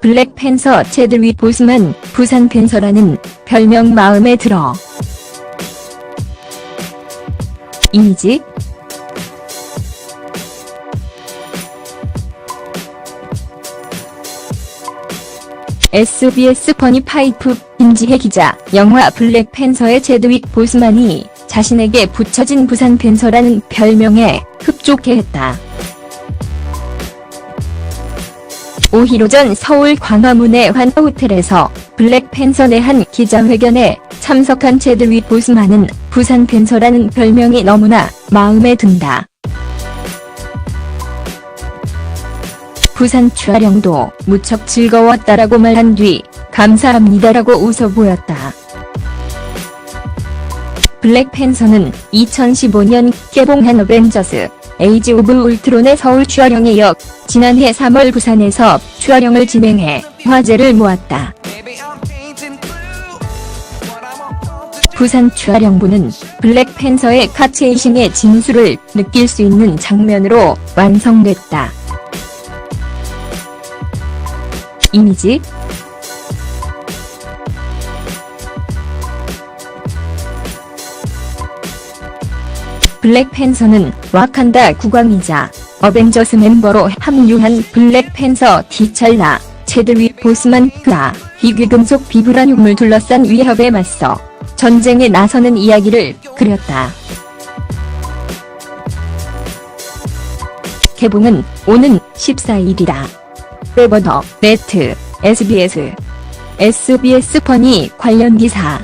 블랙팬서 체드윅 보스만 부산 팬서라는 별명 마음에 들어. 이미지 SBS 퍼니파이프 김지혜 기자 영화 블랙팬서의 제드윅 보스만이 자신에게 붙여진 부산 팬서라는 별명에 흡족해했다. 5일 오전 서울 광화문의 환호호텔에서 블랙팬서 내한 기자회견에 참석한 제드윅 보스만은 부산 팬서라는 별명이 너무나 마음에 든다. 부산 촬영도 무척 즐거웠다라고 말한 뒤 감사합니다라고 웃어 보였다. 블랙팬서는 2015년 개봉한 어벤져스 에이지 오브 울트론의 서울 촬영에 이어 지난해 3월 부산에서 촬영을 진행해 화제를 모았다. 부산 촬영부는 블랙팬서의 카체이싱의 진수를 느낄 수 있는 장면으로 완성됐다. 이미지 블랙팬서는 와칸다 국왕이자 어벤져스 멤버로 합류한 블랙팬서 디찰라, 체드윅 보스만 그아, 희귀금속 비브라늄을 둘러싼 위협에 맞서 전쟁에 나서는 이야기를 그렸다. 개봉은 오는 14일이다. 레버더, 네트, SBS, SBS 퍼니 관련 기사